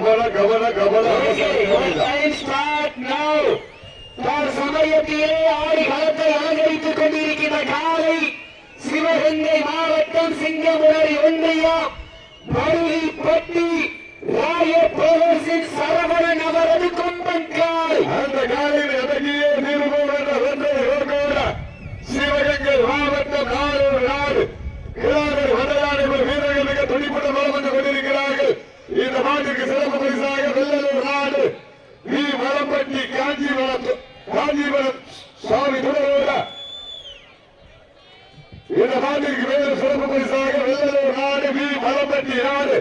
கவன கவன கவன ஸ்டார்ட் நவ் தற்சமயத்திலே ஆடி களத்தை அலங்கரித்துக் கொண்டிருக்கிற காலை சிவகங்கை மாவட்டம் சிங்கமுனரி ஒன்றியம் பருவிப்பட்டி ராய பிரதர்சின் சரவணன் அவரது கொம்பன் காலை அந்த காலையில் எதற்கியே நிருபம் என்ற ஒன்றை ஓர்கோட சிவகங்கை மாவட்டம் நாளூர் நாடு கிளாதர் வடயானைகள் வீரர்கள் மிக துடிப்புடன் வளம் வந்து கொண்டிருக்கிறார்கள் இந்த மாட்டிற்கு சிறப்பு பரிசாக வெள்ளலூர் நாடு வி வளம்பட்டி காஞ்சிபுரம் காஞ்சிபுரம் சுவாமி துணரோட இந்த மாட்டிற்கு மேலும் சிறப்பு பரிசாக வெள்ளலூர் நாடு வி நாடு.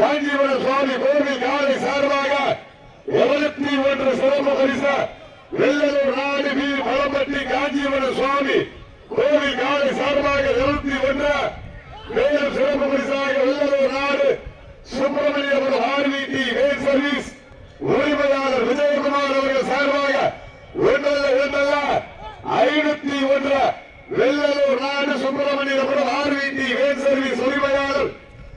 காஞ்சிபுரம் சுவாமி கோவில் காலை சார்பாக இருபத்தி ஒன்று சிறப்பு பரிசு. வெள்ளலூர் நாடு வி காஞ்சிபுரம் சுவாமி கோவில் காலை சார்பாக இருபத்தி ஒன்று. மேலும் சிறப்பு பரிசாக வெள்ளலூர் நாடு சுப்பிரமணியபுரம் ஆர்விடி வேல் சர்வீஸ் உரிமையாளர் விஜயகுமார் அவர்கள் சார்பாக ஒன்றல்ல ஒன்றல்ல ஐநூத்தி ஒன்று வெள்ளலூர் நாடு சுப்பிரமணியம் ஆர்விடி வேன் சர்வீஸ் உரிமையாளர்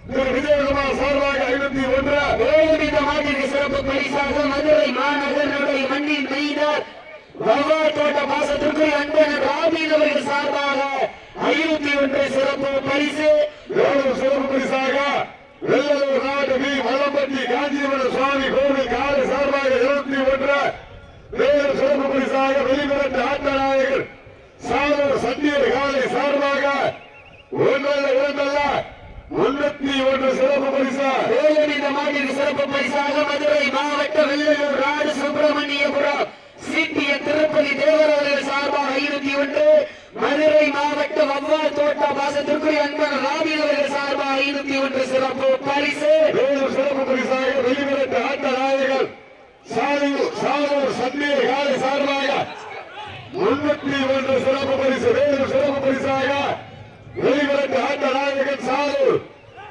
திரு விஜயகுமார் சார்பாக ஐநூத்தி ஒன்று மேலும் இந்த சிறப்பு பரிசாக மதுரை மாநகருடைய மண்ணின் மைதார் வவ்வா தோட்ட பாசத்திற்கு அன்பன் ராபின் அவர்கள் சார்பாக ஐநூத்தி ஒன்று சிறப்பு பரிசு. மேலும் சிறப்பு பரிசாக? வெள்ளலூர் நாடு வி வளம்பட்டி காஞ்சிபுரம் சுவாமி கோவில் காலை சார்பாக இருபத்தி ஒன்று மேலும் சிறப்பு பரிசாக வெளிவிரட்டு ஆட்டநாயகர் சாலூர் சண்டியர் காலை சார்பாக ஒன்றல்ல இரண்டல்ல முன்னூத்தி ஒன்று சிறப்பு பரிசா மேலும் இந்த மாட்டிற்கு சிறப்பு பரிசாக மதுரை மாவட்டம் வெள்ளலூர் நாடு சுப்பிரமணியபுரம் சிட்டிய திருப்பதி தேவர் அவர்கள் சார்பாக ஐநூத்தி ஒன்று மதுரை மாவட்டம் வவ்வால் தோட்ட பாசத்திற்கு அன்பன் ராபின் அவர்கள் சார்பாக ஐநூத்தி ஒன்று சிறப்பு பரிசு மேலும் சிறப்பு பரிசாக வெளிவிரட்டு ஆட்டநாயகர் சாலூர் சாலூர் சண்டியர் காலை சார்பாக முன்னூத்தி ஒன்று சிறப்பு பரிசு மேலும் சிறப்பு பரிசாக வெளிவிரட்டு ஆட்டநாயகன் சாலூர்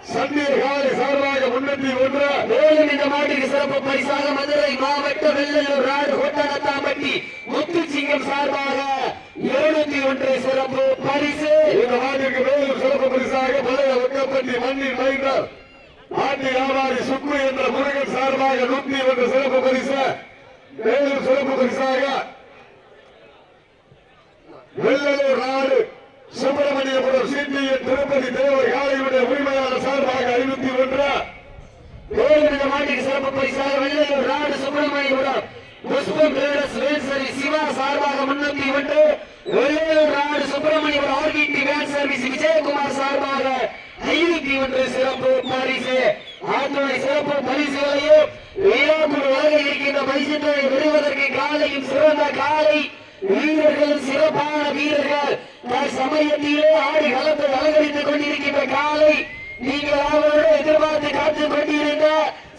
சண்டியர் காலை சார்பாக முன்னூத்தி ஒன்று மேலும் இந்த மாட்டிற்கு சிறப்பு பரிசாக மதுரை மாவட்டம் வெள்ளலூர் நாடு கொட்டநத்தாம்பட்டி முத்துச்சிங்கம் சார்பாக இருநூத்தி ஒன்று சிறப்பு பரிசு இந்த நாட்டிற்கு மேலும் சிறப்பு பரிசாக பழைய மண்ணில் மண்ணின் மைந்தர் ஆண்டி வியாபாரி சுக்கு என்ற முருகன் சார்பாக நூத்தி ஒன்று சிறப்பு பரிசு மேலும் சிறப்பு பரிசாக வெள்ளலூர் நாடு சுப்பிரமணியபுரம் சிடிஎன் திருப்பதி தேவர் காலையுடைய உரிமையாளர் சார்பாக ஐநூத்தி ஒன்று. மேலும் இந்த மாட்டிற்கு சிறப்பு பரிசாக வெள்ளலூர் நாடு சுப்பிரமணியபுரம் புஷ்பம் சிவா சார்பாக முன்னூத்தி ஒன்று. வெள்ளலூர் நாடு வேன் சர்வீஸ் விஜயகுமார் சார்பாக ஐநூத்தி ஒன்று சிறப்பு பரிசு. ஆத்துணை சிறப்பு பரிசுகளையும் விழாக்குழு இருக்கின்ற பரிசுகளை பெறுவதற்கு காலையும் சிறந்த காலை வீரர்கள் சிறப்பான வீரர்கள். சமயத்திலே ஆடி களத்தை அலங்கரித்துக் கொண்டிருக்கின்ற காலை நீங்கள் அவரோடு எதிர்பார்த்து காத்துக் கொண்டிருந்த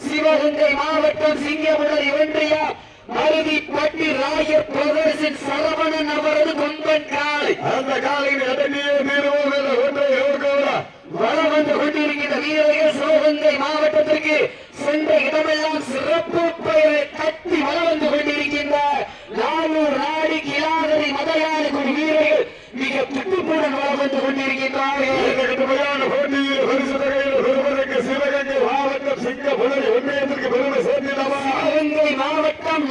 சிவகங்கை மாவட்டம் சிங்கமுடர் இவன்றியா மருதி பட்டி ராயர் பிரதர்சின் சரவணன் அவரது கொம்பன் காலை அந்த காலையில் எதனையே தீர்வோம் என்ற ஒன்றை எதிர்கொள்ள வளம் வந்து கொண்டிருக்கின்ற வீரர்கள் சிவகங்கை மாவட்டத்திற்கு சென்ற இடமெல்லாம் சிறப்பு பெயரை தட்டி வளம் வந்து கொண்டிருக்கின்ற நானூர் நாடு கிளாதரி மதையான வீரர்கள் மிக துட்டுப்புடன் வளம் வந்து கொண்டிருக்கின்றார்கள் இந்த கடுமையான போட்டியில் பரிசு தொகையில் பெறுவதற்கு சிவகங்கை மாவட்டம் சிங்கப்புலரி ஒன்றியத்திற்கு பெருமை சேர்த்திடவா சிவகங்கை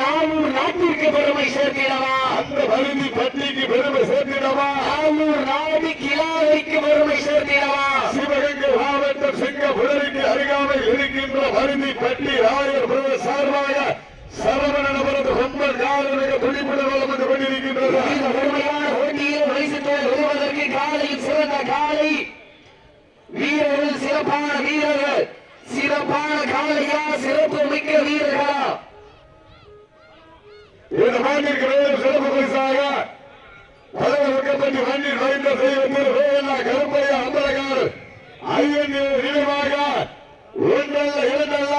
நானூர் நாட்டிற்கு பெருமை சேர்த்திடவா? அந்த பருதி பட்டிக்கு பெருமை சேர்த்திடவா? நானூர் நாடு கிளாதரிக்கு பெருமை சேர்த்திடவா? சிவகங்கை மாவட்டம் சிங்கப்புலரிக்கு அருகாமையில் இருக்கின்ற பருதி பட்டி ராயர் பிரதேச சார்பாக சரவணன் அவரது கொம்பன் காலமிக துடிப்புடன் வளம் வந்து கொண்டிருக்கின்றது. இந்த பெருமையான போட்டியில் பரிசு தொகை பெறுவதற்கு காலையில் சிறந்த காலை. வீரர்கள் சிறப்பான வீரர்கள் சிறப்பான காலையா சிறப்பு மிக்க வீரர்களா இந்த மாட்டிற்கு மேலும் சிறப்பு பரிசாக பதவி வைக்கப்பட்டு மண்ணில் வைத்த தெய்வத்தில் வேலா கருப்பையா அம்பலகார் ஐயன் நினைவாக ஒன்றல்ல இரண்டல்ல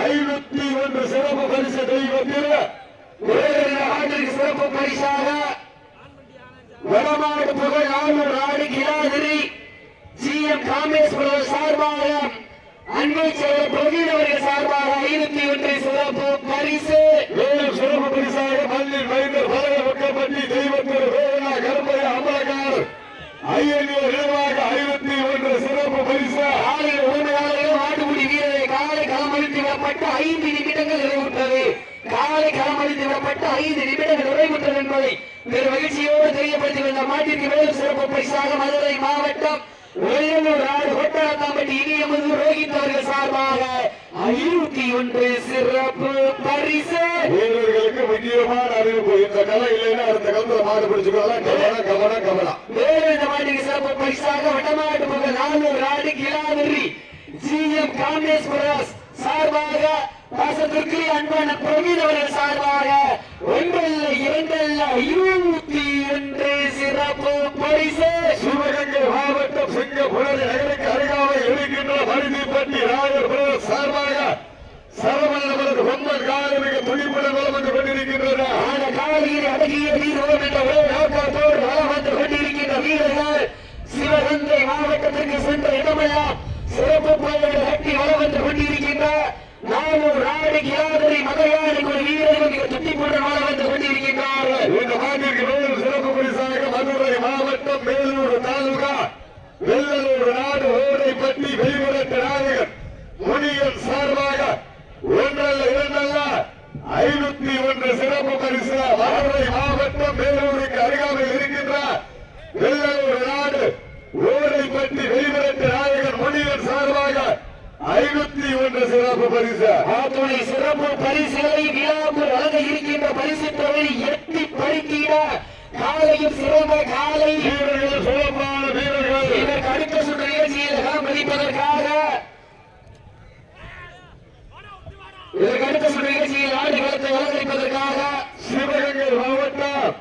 ஐநூத்தி ஒன்று சிறப்பு பரிசு. தெய்வத்தில் வேறு ஆண்டிற்கு சிறப்பு பரிசாக வடமாடு புகழ் ஆளுநர் நாடு கிலாதிரி ஜி எம் காமேஸ்வரர் சார்பாக அன்பை செயலர் பிரவீன் அவர்கள் சார்பாக ஐநூத்தி ஒன்று சிறப்பு பரிசு மேலும் சிறப்பு பரிசாக மண்ணில் வைத்த பதவி வைக்கப்பட்டு தெய்வத்தில் வேலா கருப்பையா அம்பலகார் ஐயன் நினைவாக ஐநூத்தி ஒன்று சிறப்பு பரிசு காலையில் உரிமையாளர்கள் ஆட்டுக்குடி வீரரை காலை களமளித்து களமளித்து விடப்பட்ட ஐந்து நிமிடங்கள் நிறைவுற்றது காலை களமளித்து விடப்பட்ட ஐந்து நிமிடங்கள் நிறைவுற்றது என்பதை பெரும் மகிழ்ச்சியோடு தெரியப்படுத்தி இந்த மாட்டிற்கு மேலும் சிறப்பு பரிசாக மதுரை மாவட்டம் வெள்ளலூர் நாடு கொட்டரத்தாம்பட்டி இனியமது ரோஹித் அவர்கள் சார்பாக ஐநூத்தி ஒன்று சிறப்பு பரிசு. வீரர்களுக்கு முக்கியமான அறிவிப்பு. இந்த கலை இல்லைன்னா அடுத்த காலத்துல மாடு பிடிச்சுக்கலாம் கவனம் கவனம் கவனம். வேறு இந்த மாட்டிற்கு சிறப்பு பரிசாக பக்கம் நானூறு நாடு கிலாவரி ஜிஎம் காமேஸ்வரஸ் சார்பாக பாசத்திற்கு அன்பான பிரவீன் அவர்கள் சார்பாக ஒன்றல்ல இரண்டல்ல இருபத்தி ஒன்று சிறப்பு பரிசு. சிவகங்கை மாவட்டம் சிங்கப்புணரி நகருக்கு அருகாமையில் இருக்கின்ற மருதிப்பட்டி ராயர் பிரதேச சார்பாக சரவணவரது பொம்மன் காலமிக துணிப்புடன் வளம் வந்து கொண்டிருக்கின்றன அந்த காலையில் அடங்கிய வீரர்கள் என்ற ஒரே நோக்கத்தோடு வளம் வந்து கொண்டிருக்கின்ற வீரர்கள் சிவகங்கை மாவட்டத்திற்கு சென்ற இடமெல்லாம் சிறப்பு புயல்கள் கட்டி வளம் கொண்டிருக்கின்ற நானூறு நாடு கிளாதரி மதையாடி ஒரு வீரர்கள் சுட்டி போன்ற வளம் வந்து கொண்டிருக்கின்றார்கள் இந்த மாட்டிற்கு மேலும் சிறப்பு பரிசாக மதுரை மாவட்டம் மேலூர் தாலுகா வெள்ளலூர் நாடு ஓடைப்பட்டி வெளிமுறை நாயகர் முனியன் சார்பாக ஒன்றல்ல இரண்டல்ல ஐநூத்தி ஒன்று சிறப்பு பரிசு மதுரை மாவட்டம் மேலூருக்கு அருகாமையில் இருக்கின்ற வெள்ளலூர் நாடு ஓடைப்பட்டி வெளிமுறை நாயகர் முனியன் சார்பாக ஐநூத்தி ஒன்று சிறப்பு பரிசு ஆத்துணை சிறப்பு பரிசுகளை விழாவில் வழங்க இருக்கின்ற பரிசு தொகை எட்டி பறித்திட காலையும் சிறந்த காலை வீரர்கள் சிறப்பான வீரர்கள் இதற்கு அடுத்த சுற்று நிகழ்ச்சியில் காமளிப்பதற்காக இதற்கு அடுத்த சுற்று நிகழ்ச்சியில் ஆடு களத்தை அலங்கரிப்பதற்காக சிவகங்கை மாவட்டம்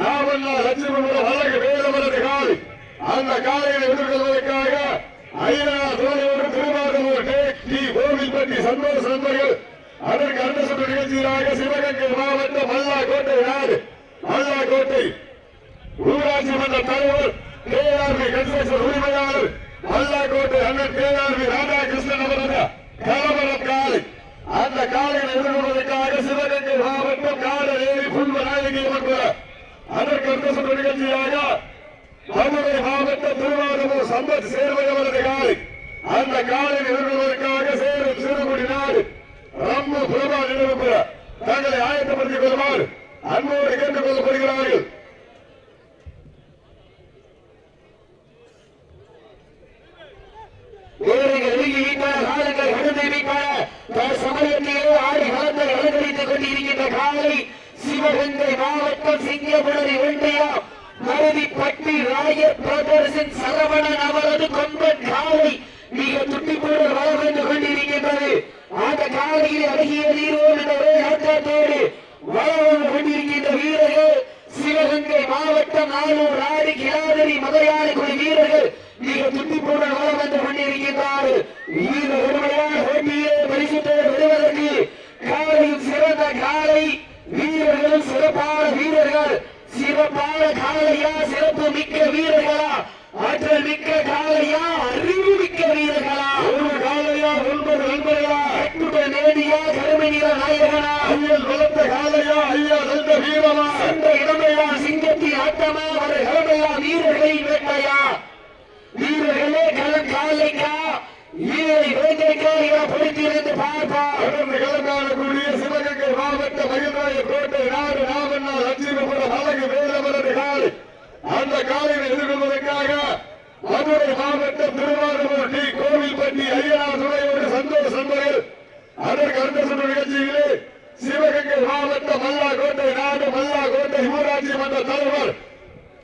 நாவல்லா லட்சுமணபுரம் அழகு வேலவரது காலை அந்த காலையை எதிர்கொள்வதற்காக ஐநா தோழரோடு திருவாரூர் டி. கோவில்பட்டி சந்தோஷ் நண்பர்கள் அதற்கு அடுத்த சுற்று நிகழ்ச்சியாக சிவகங்கை மாவட்டம் மல்லாக்கோட்டை நாடு மல்லாக்கோட்டை ஊராட்சி மன்ற தலைவர் கே கன்ஸ்ட்ரக்ஷன் உரிமையாளர் மல்லாக்கோட்டை அண்ணன் கே ராதாகிருஷ்ணன் அவரது கலவரம் காலை அந்த காலையில் எதிர்கொள்வதற்காக சிவகங்கை மாவட்டம் காடலேரி புல்வ நாயகி மன்றம் அதற்கு நிகழ்ச்சியாக மதுரை மாவட்டம் திருவாரூர் சம்பத் காலை அந்த சேரும் சிறுகுடி நாடு. ரம்மு பிரபா தங்களை ஆயத்தப்படுத்திக் கொள்ளுமாறு அன்போடு கேட்டுக் கொள்ளப்படுகிறார்கள். சமயத்திலே அலங்கரித்துக் கொண்டிருக்கின்ற காலை சிவகங்கை மாவட்ட சிங்கப்பூரி மருதி பட்டி ராயர் பிரதர்சின் சரவணன் அவரது கொம்பன் காலை மிக துட்டிப்போடு வளம் வந்து கொண்டிருக்கின்றது. அந்த காலையில் அழகிய நீரோடு என்ற ஆட்டத்தோடு வளம் கொண்டிருக்கின்ற வீரர்கள் சிவகங்கை மாவட்டம் நானூர் ஆறு கிளாதரி மதையாறு குழு வீரர்கள் மிக துட்டிப்போடு வளம் வந்து கொண்டிருக்கின்றார்கள். இந்த உண்மையான போட்டியை பரிசுத்தோடு வருவதற்கு காலையில் சிறந்த காலை வீரர்களும் சிறப்பான வீரர்கள். சிறப்பான காலையா சிறப்பு மிக்க வீரர்களா? ஆற்றல் மிக்க காலையா அறிவு மிக்க வீரர்களா? ஒரு காலையா ஒன்பது நண்பர்களா? அற்புத நேடியா கருமணிய நாயகனா? ஐயன் வளர்த்த காலையா ஐயா நல்ல வீரமா இந்த இடமெல்லாம் சிங்கத்தின் ஆட்டமா ஒரு இடமெல்லாம் வீரர்களின் வேட்டையா? வீரர்களே களம் காலைக்கா? வீரரை வேட்டைக்கா என பொறுத்திருந்து பார்ப்பா. தொடர்ந்து கலந்தாடக்கூடிய சிவகங்கை மாவட்ட மயிலாய கோட்டை நாடு நாமன்னால் லட்சுமிபுரம் அழகு வேலவரது காலை அந்த காலையில் எதிர்கொள்வதற்காக மதுரை மாவட்டம் திருவாரூர் டி. கோவில்பட்டி ஐயனார் துறையோடு சந்தோஷ் நண்பர்கள் அதற்கு அடுத்த சுற்று நிகழ்ச்சியிலே சிவகங்கை மாவட்டம் மல்லாக்கோட்டை நாடு மல்லாக்கோட்டை ஊராட்சி மன்ற தலைவர்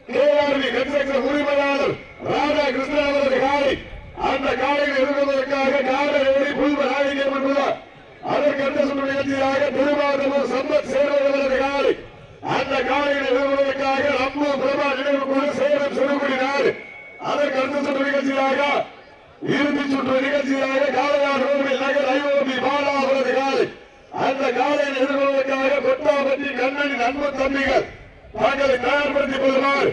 கேஆர்பி கன்ஸ்ட்ரக்ஷன் உரிமையாளர் ராதாகிருஷ்ணன் அவரது காலை அந்த காலையில் எதிர்கொள்வதற்காக காலையில் புல்வ நாயகர் என்பதார் அதற்கு அடுத்த சுற்று நிகழ்ச்சியாக திருவாரூர் சம்பத் சேர்வதவரது காலை அந்த காலையில் எதிர்கொள்வதற்காக ரம்மு பிரபா நினைவு குழு சேலம் சிறுகுடி நாடு அதற்கு அடுத்த சுற்று நிகழ்ச்சியாக இறுதி சுற்று நிகழ்ச்சியாக காளையார் கோவில் நகர் ஐஓபி பாலா அவரது காலை அந்த காலை எதிர்கொள்வதற்காக கொட்டாபட்டி கண்ணனின் அன்பு தம்பிகள் தங்களை தயார்படுத்திக் கொள்ளுமாறு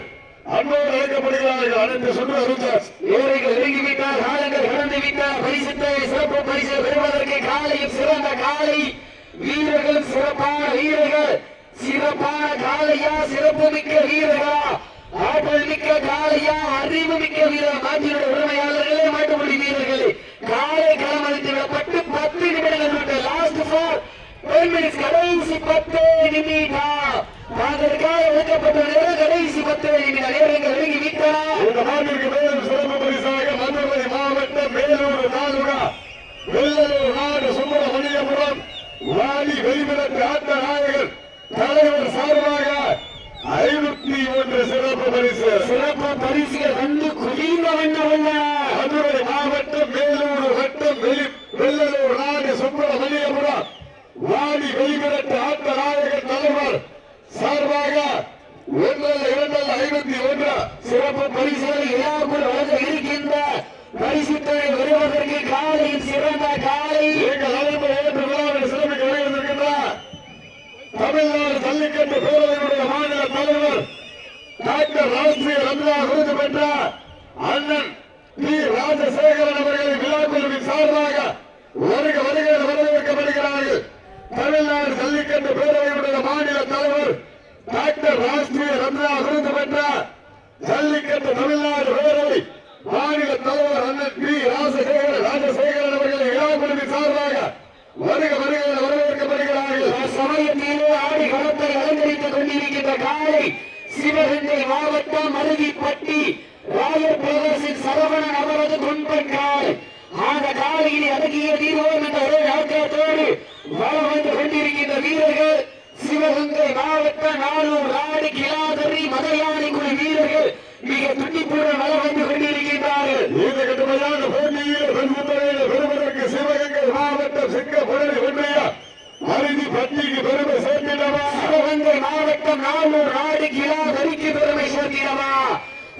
அன்போடு அழைக்கப்படுகிறார்கள். அனைத்து சுற்று அறிஞர் வீரர்கள் நெருங்கிவிட்டார் காலங்கள் கடந்து விட்டார் பரிசுத்தை சிறப்பு பரிசு பெறுவதற்கு காலையும் சிறந்த காலை வீரர்கள் சிறப்பான வீரர்கள் சிறப்பான காலையா சிறப்பு மிக்க வீரர்களா? ஆற்றல் மிக்க காளையா அறிவு மிக்க வீரர் மாட்டினுடைய உரிமையாளர்களே மாட்டுப்படி வீரர்களே. காலை களமளித்து விடப்பட்டு பத்து நிமிடங்கள் லாஸ்ட் ஃபோர் கடைசி பத்து நிமிடம். அதற்காக ஒதுக்கப்பட்ட நேரம் கடைசி பத்து நிமிடம். நேரங்கள் நெருங்கி விட்டன. இந்த மாட்டிற்கு மேலும் சிறப்பு பரிசாக மதுரை மாவட்டம் மேலூர் தாலுகா வெள்ளலூர் நாடு சுப்பிரமணியபுரம் வாலி வெளிவிடத்து ஆட்ட நாயகர் தலைவர் சார்பாக ஐநூத்தி ஒன்று சிறப்பு பரிசு. சிறப்பு பரிசுகள் வந்து குவிந்த வண்ணம் உள்ளன மதுரை மாவட்டம் மேலூர் வட்டம் வெளி வெள்ளலூர் நாடு சுப்பிரமணியபுரம். வாலி வெளிவிடத்து ஆட்ட நாயகர் தலைவர். சார்பாக ஒன்றல்ல இரண்டல்ல ஐநூத்தி ஒன்று சிறப்பு பரிசுகளை விழாக்குள் வழங்க இருக்கின்ற பரிசுத்தனை வருவதற்கு காலையில் சிறந்த காலை. எங்கள் அழைப்பு தமிழ்நாடு ஜல்லிக்கட்டு பேரவையுடைய மாநில தலைவர் டாக்டர் ராஷ்டிரிய ரத்னா விருது பெற்ற அண்ணன் பி ராஜசேகரன் அவர்களை விழாக்குழுவின் சார்பாக வருக வருக வரவேற்கப்படுகிறார்கள். தமிழ்நாடு ஜல்லிக்கட்டு பேரவையுடைய மாநில தலைவர் டாக்டர் ராஷ்டிரிய ரத்னா விருது பெற்ற ஜல்லிக்கட்டு தமிழ்நாடு பேரவை மாநில தலைவர் அண்ணன் பி ராஜசேகரன் ராஜசேகரன் அவர்களை விழாக்குழுவின் சார்பாக வருக வருக என வரவேற்கப்படுகிறார்கள் சமயத்திலே ஆடி களத்தை அலங்கரித்துக் கொண்டிருக்கின்ற காலை சிவகங்கை மாவட்டம் அருகிப்பட்டி ராயர் சரவணன் அவரது கொன்பன் காலை. அந்த காலையில் அடங்கிய தீர்வோம் என்ற ஒரே நோக்கத்தோடு வளம் வந்து கொண்டிருக்கின்ற வீரர்கள் சிவகங்கை மாவட்ட நானூர் ராடு கிலாதரி மதையானை குழு வீரர்கள் மிக துண்டிப்புடன் வளம் வந்து கொண்டிருக்கின்றார்கள். இந்த கடுமையான போட்டியில் வெண்முத்தரையில் பெறுவதற்கு சிவகங்கை மாவட்டம் சிங்கப்படலி ஒன்றிய அருதி பட்டிக்கு பெருமை சிவகங்கை மாவட்டம் ஆறு நாடு கிளாதரிக்கு பெருமை சேர்க்கிறவா?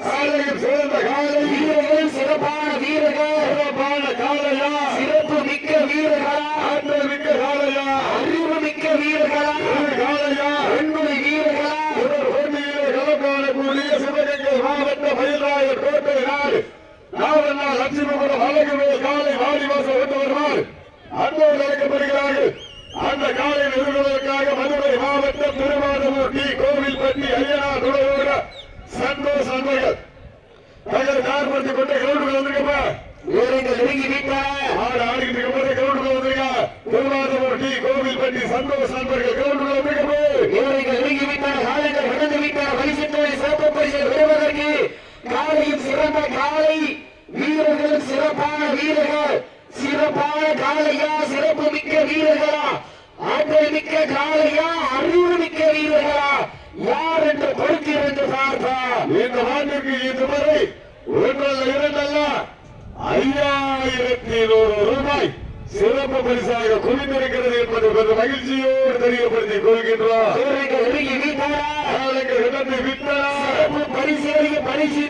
சாலையில் சிறந்த காலை வீரர்கள் சிறப்பான வீரர்கள். சிறப்பான காலையா சிறப்பு மிக்க வீரர்களா? ஆற்றல் மிக்க காலையா அறிவு மிக்க வீரர்களா? காலையா பெண்மணி வீரர்களா? தொடர் போட்டியிலே களம் சிவகங்கை மாவட்ட மயிலாயர் கோட்டை நாடு. நாவண்ணா லட்சுமிபுரம் அழகுவேல் காலை வாடிவாசல் வந்து வருவார் அன்போடு அழைக்கப்படுகிறார்கள். அந்த காலை நிறுவனத்திற்காக மதுரை மாவட்டம் திருவாரூர் டி. கோவில்பட்டி ஐயனார் துணையோட சந்தோஷ் அன்பர்கள். தங்கள் கார்படுத்தி கொண்டு கிரௌண்டுக்கு வந்திருக்கப்பா. வீரர்கள் நெருங்கி விட்டன ஆடு ஆடிக்கிட்டு இருக்கும்போது கிரௌண்டுக்கு வந்திருக்கா. திருவாரூர் டி. கோவில்பட்டி சந்தோஷ் அன்பர்கள் கிரௌண்டுக்கு வந்திருக்கப்போ. வீரர்கள் நெருங்கி விட்டன காலைகள் கடந்து விட்டன பரிசுத்தோடு சிறப்பு பரிசு பெறுவதற்கு காலையும் சிறந்த காலை வீரர்கள் சிறப்பான வீரர்கள். சிறப்பான காலையா சிறப்பு மிக்க வீரர்களா? ஆற்றல் மிக்க காலையா அறிவு மிக்க வீரர்களா? யார் என்று பொறுத்திருந்து பார்ப்பார் இந்த ஆண்டுக்கு இதுவரை ஒன்றல்ல இரண்டல்ல ஐயாயிரத்தி நூறு ரூபாய். சிறப்பு பரிசாக குவிந்திருக்கிறது என்பது பெரும் மகிழ்ச்சியோடு தெரியப்படுத்திக்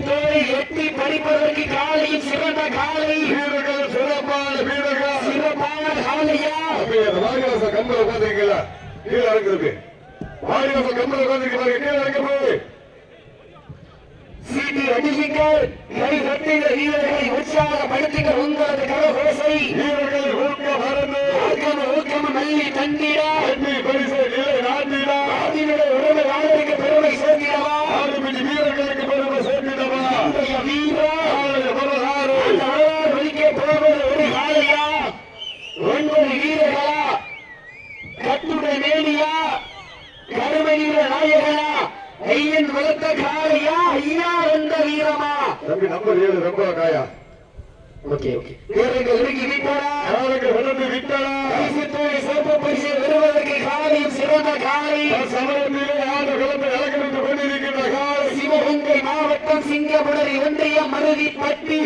தோழி எட்டி பறிப்பதற்கு காலையும் சிறந்த காலை. வீரர்கள் சிறப்பான வீரர்கள். சிறப்பான காலையா? வாரிவாச கம்பல உட்காந்துருக்கீங்களா கீழே இறங்குறது. வாரிவாச கம்பல உட்காந்துருக்கீங்க கீழே இறங்க போய் சீட்டி அடியுங்கள் கை தட்டுங்க வீரர்களை உற்சாகப்படுத்துங்கள் உங்களது கரகோசை. வீரர்கள் ஊக்க மறந்து ஊக்கம ஊக்கம மல்லி தந்திட. வெற்றி பரிசை நிலை நாட்டினா அதனுடைய உறவு நாளருக்கு பெருமை சேர்க்கிறவா ஆறுமணி வீரர்களுக்கு பெருமை சேர்த்திடவா? இன்றைய வீரா வரலாறு. அந்த வரலாறு ஒழிக்க போவது ஒரு காலையா? ஒன்பது வீரர்களா? கருமை வீர நாயகனா? ஐயன் வளர்த்த காளையா ஐயா? தம்பி நம்பர் ஏழு ரொம்ப காயா. Okay okay. வீரர்கள் ஒதுக்கி விட்டாரா நாளைக்கு விழுந்து விட்டனா பரிசுத்தோடு சிறப்பு பரிசு பெறுவதற்கு காலையும் சிறந்த காலை. சமயத்திலே ஆண்டு கிளம்பி அலங்கரித்து கொண்டிருக்கின்ற காலை. சிவகங்கை மாவட்டம் சிங்கமுடரி ஒன்றிய மருதிப்பட்டி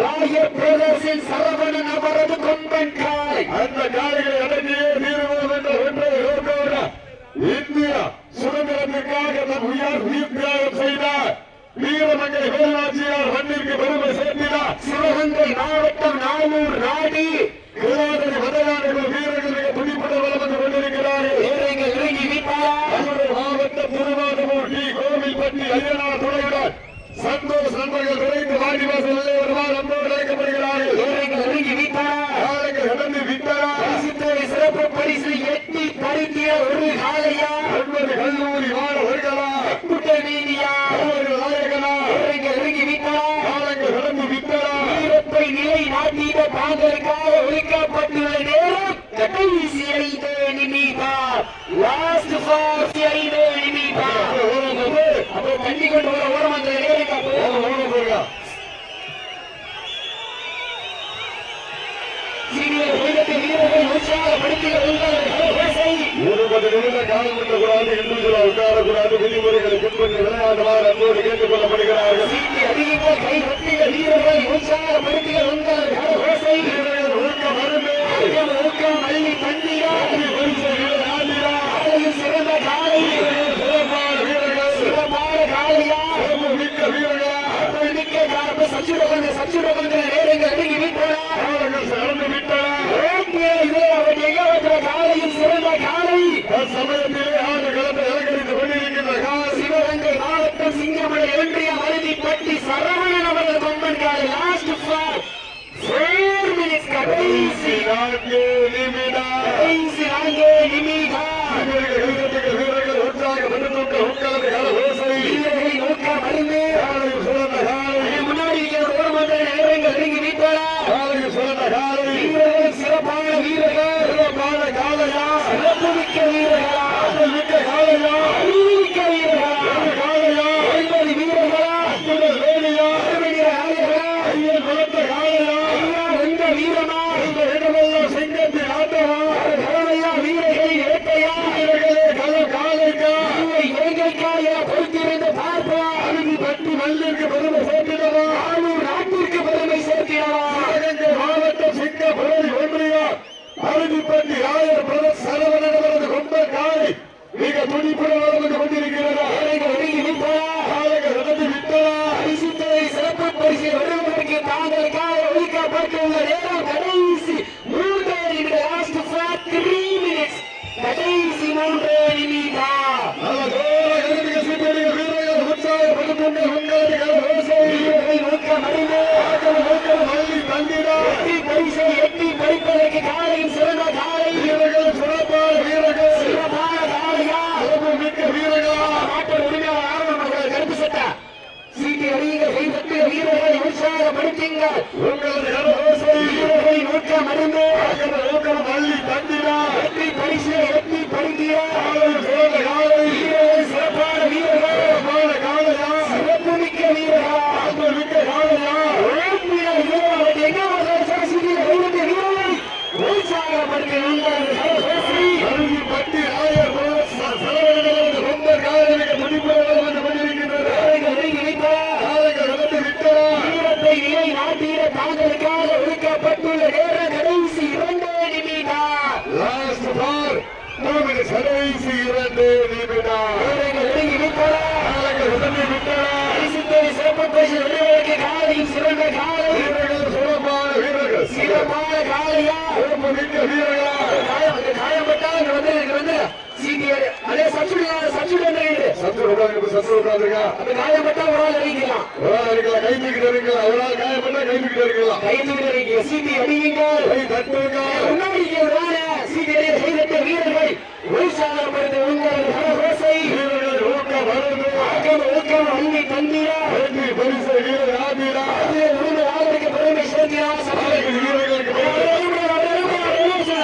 ராயர் பிரதர்சின் சரவணன் அவரது கொம்பன் காலை. அந்த காலைகளை அடங்கியே தீர்வோம் என்ற ஒன்றை நோக்கோட இந்தியா சுதந்திரத்திற்காக தம் உயர் உயிர் தியாகம் செய்தார். வீரமங்கை வேலாட்சியார் மண்ணிற்கு பெருமை சேர்த்தினார். சிவகங்கை மாவட்டம் நானூர் நாடி. கிளாதரி மதநாடுகள் வீரர்கள் மிக துடிப்புடன் இருபது நிமிடம் காலம் பண்ணக்கூடாது இந்துக்கள் உட்காரக்கூடாது விதிமுறைகளை பின்பற்றி விளையாடுமாறு அன்போடு கேட்டுக் கொள்ளப்படுகிறார்கள். சிறந்த காலை சிறப்பான காலையா மிக்க வீரர்களா மிக்க சச்சுரகங்கள் சச்சுரகங்கள் நேரங்கள் வீட்டு அச்சமயத்திலே ஆண்டு கிளம்பி அலங்கரித்துக் கொண்டிருக்கின்ற சிவகங்கை மாவட்டம் சிங்கமலை ஒன்றிய மருதிப்பட்டி சரவணன் அவர்கள் கொம்பன் காலை லாஸ்ட் ஃபார் ஃபோர் மினிட்ஸ் கடைசி நான்கு நிமிடம் Three minutes. That is the moment. ஏற்ற மருந்து. ஊக்கம் அள்ளி தந்திரா. வெற்றி பரிசு வெற்றி பருந்தியா வீரர்கள்? உற்சாகப்படுத்த உங்கள் கரகோசை. அங்கே தந்தீரா. பரிசு வீரர் ஆதீரா. பெருமை சேர்ந்தீரா